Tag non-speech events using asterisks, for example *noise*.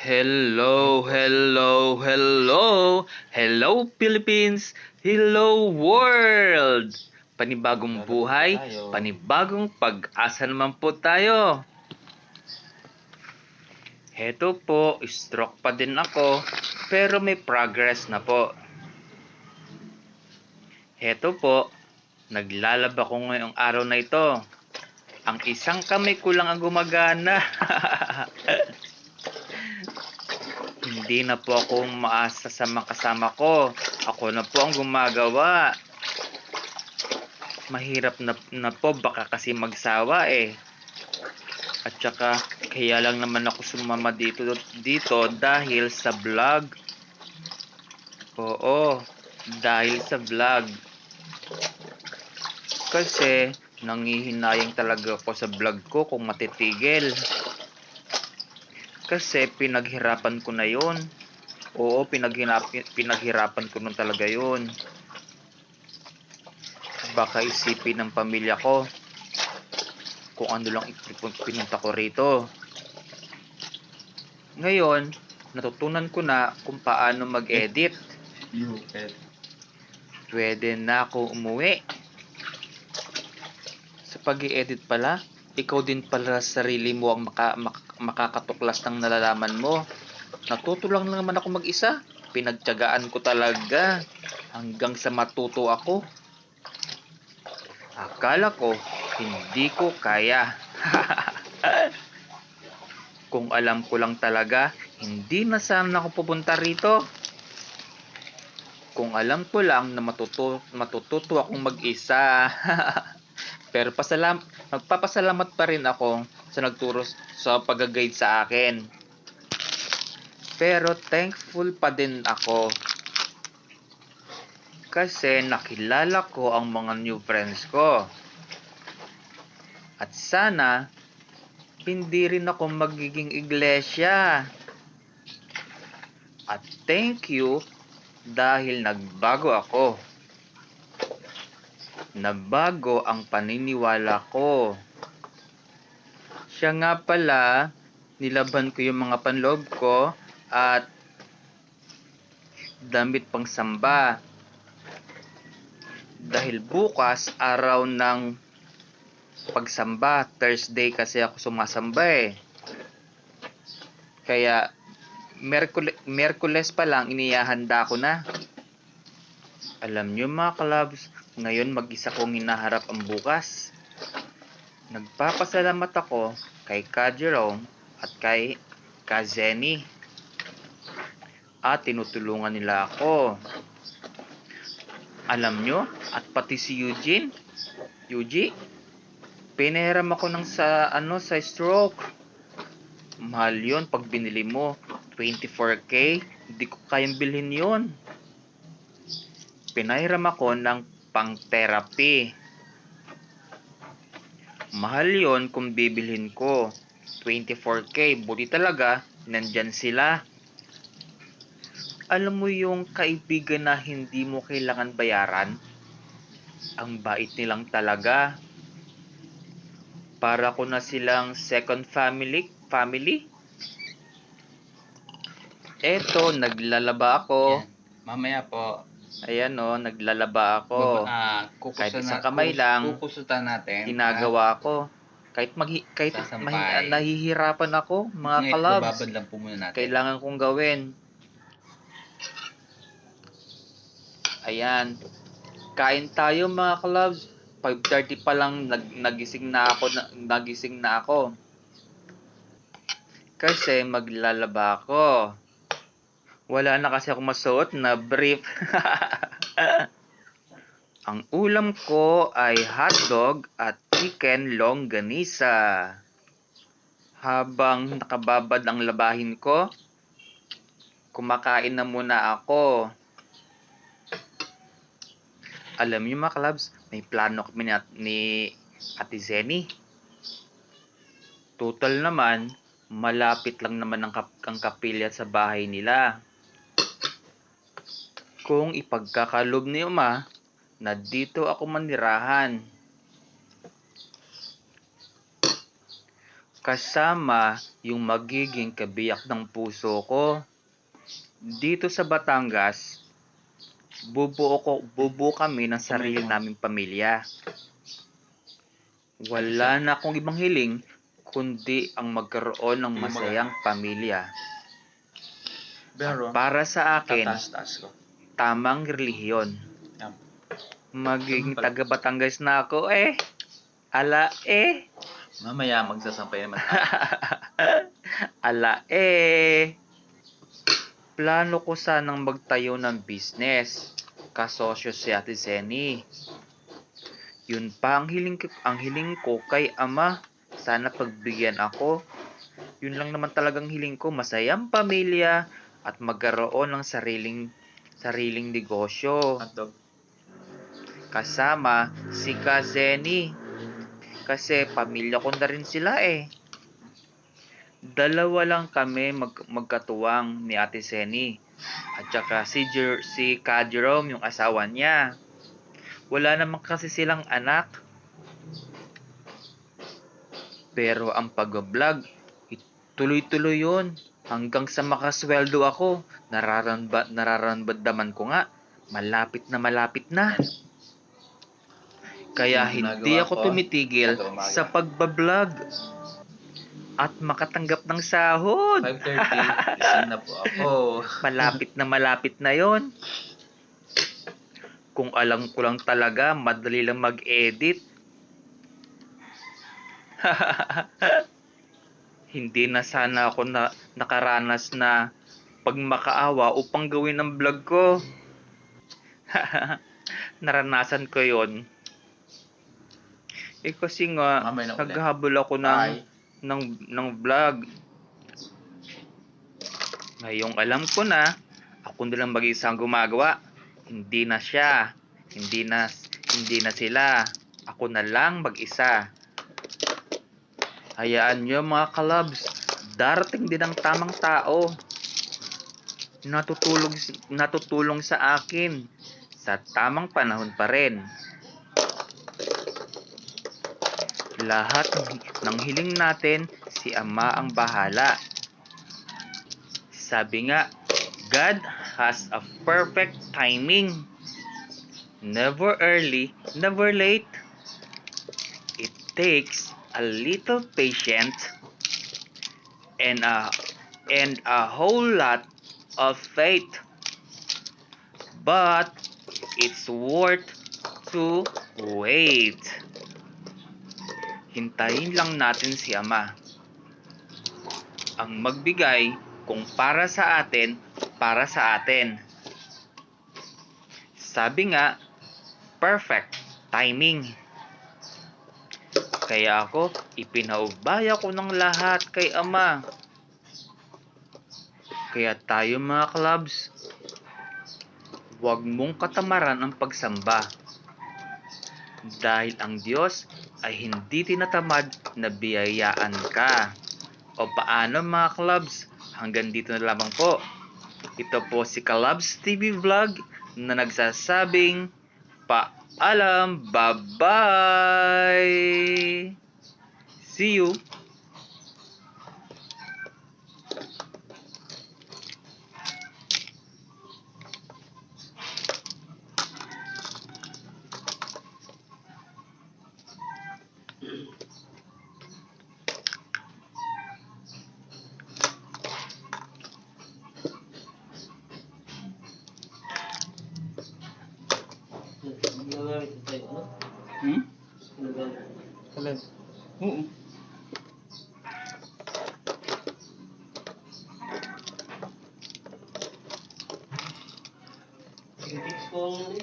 Hello, hello, hello. Hello Philippines. Hello world. Panibagong buhay, panibagong pag-asa naman po tayo. Heto po, stroke pa din ako, pero may progress na po. Heto po, naglalaba ko ngayong araw na ito. Ang isang kamay ko lang ang gumagana. *laughs* Hindi na po ako maasa sa mga kasama ko. Ako na po ang gumagawa. Mahirap na, na po baka kasi magsawa eh. At saka kaya lang naman ako sumama dito dito dahil sa vlog. Oo, dahil sa vlog. Kasi nangihinayang talaga ako sa vlog ko kung matitigil. Kasi pinaghirapan ko na yon. Oo, pinaghirap, pinaghirapan ko nun talaga yon. Baka isipin ng pamilya ko kung ano lang pinunta ko rito. Ngayon, natutunan ko na kung paano mag-edit. Pwede na ako umuwi. Sa pag edit pala, ikaw din pala sa sarili mo ang maka, mak- makakatuklas ng nalalaman mo. Natuto lang naman ako mag-isa. Pinagtyagaan ko talaga hanggang sa matuto ako. Akala ko hindi ko kaya. *laughs* Kung alam ko lang talaga, hindi na sana ako pupunta rito. Kung alam ko lang na matuto, matututo akong mag-isa. *laughs* Pero pasalam, magpapasalamat pa rin ako sa nagturo sa pag-guide sa akin. Pero thankful pa din ako. Kasi nakilala ko ang mga new friends ko. At sana, hindi rin ako magiging iglesia. At thank you dahil nagbago ako. Nabago ang paniniwala ko. Siya nga pala, nilaban ko yung mga panloob ko at damit pang samba. Dahil bukas, araw ng pagsamba. Thursday kasi ako sumasamba eh. Kaya, Merkules, Merkules pa lang, iniyahanda ko na. Alam nyo mga clubs, ngayon mag-isa kong hinaharap ang bukas. Nagpapasalamat ako kay Ka Jerome at kay Ka Zenny. At tinutulungan nila ako. Alam nyo, at pati si Eugene, Eugene, pinahiram ako ng sa, ano, sa stroke. Mahal yun pag binili mo. 24k, hindi ko kayang bilhin yun. Pinahiram ako ng pang-therapy. Mahal yon kung bibilhin ko. 24k, buti talaga, nandyan sila. Alam mo yung kaibigan na hindi mo kailangan bayaran? Ang bait nilang talaga. Para ko na silang second family, family. Eto, naglalaba ako. Yan. Mamaya po, Ayan o, naglalaba ako. ah, kukusa Kahit na- isang kamay lang, Kukusutan natin. Ginagawa ko. Kahit mag kahit mahi- nahihirapan ako, mga Ngayon, kalabs. lang po muna natin. Kailangan kong gawin. Ayan. Kain tayo mga kalabs. 5.30 pa lang nag nagising na ako na, nagising na ako. Kasi maglalaba ako. Wala na kasi ako masuot na brief. *laughs* Ang ulam ko ay hotdog at chicken longganisa. Habang nakababad ang labahin ko, kumakain na muna ako. Alam niyo mga kalabs, may plano kami ni, ni Ate Zenny. Total naman, malapit lang naman ang, kap- ang kapilya sa bahay nila. Kung ipagkakalob ni Uma, na dito ako manirahan. kasama yung magiging kabiyak ng puso ko. Dito sa Batangas, bubuo, ko, bubuo kami ng sarili naming pamilya. Wala na akong ibang hiling kundi ang magkaroon ng masayang pamilya. Pero, Para sa akin, ko. Tamang relihiyon. Maging taga Batangas na ako eh. Ala eh. Mamaya magsasampay naman. *laughs* Ala eh. Plano ko sanang magtayo ng business. Kasosyo si Ate Zeni. Yun pa ang hiling, ko- ang hiling ko kay Ama. Sana pagbigyan ako. Yun lang naman talagang hiling ko. Masayang pamilya at magkaroon ng sariling sariling negosyo. Hotdog. Kasama si Kazeni. Kasi pamilya ko na rin sila eh. Dalawa lang kami mag magkatuwang ni Ate Seni. At saka si, Jer- si Ka Jerome, yung asawa niya. Wala naman kasi silang anak. Pero ang pag-vlog, tuloy-tuloy yun. Hanggang sa makasweldo ako, nararanba, nararamdaman ko nga, malapit na malapit na. Kaya hindi ako ko, tumitigil sa pagbablog at makatanggap ng sahod. 5.30, gising *laughs* na po ako. Malapit na malapit na yon. Kung alam ko lang talaga, madali lang mag-edit. *laughs* Hindi na sana ako na nakaranas na pag makaawa upang gawin ang vlog ko. *laughs* Naranasan ko yon. Eh kasi nga, Mamaya na naghahabol ako ng Bye. ng ng vlog. Ngayong alam ko na, ako na lang mag-isa ang gumagawa. Hindi na siya. Hindi na hindi na sila. Ako na lang mag-isa. Hayaan nyo mga kalabs, darating din ang tamang tao. Natutulong, natutulong sa akin sa tamang panahon pa rin. Lahat ng hiling natin, si Ama ang bahala. Sabi nga, God has a perfect timing. Never early, never late. It takes a little patience and a and a whole lot of faith. But it's worth to wait. Hintayin lang natin si Ama. Ang magbigay kung para sa atin, para sa atin. Sabi nga, perfect timing. Kaya ako, ipinaubaya ko ng lahat kay Ama. Kaya tayo mga clubs, huwag mong katamaran ang pagsamba. Dahil ang Diyos ay hindi tinatamad na biyayaan ka. O paano mga clubs? Hanggang dito na lamang po. Ito po si Kalabs TV Vlog na nagsasabing paalam. Bye-bye! See you! Beautiful.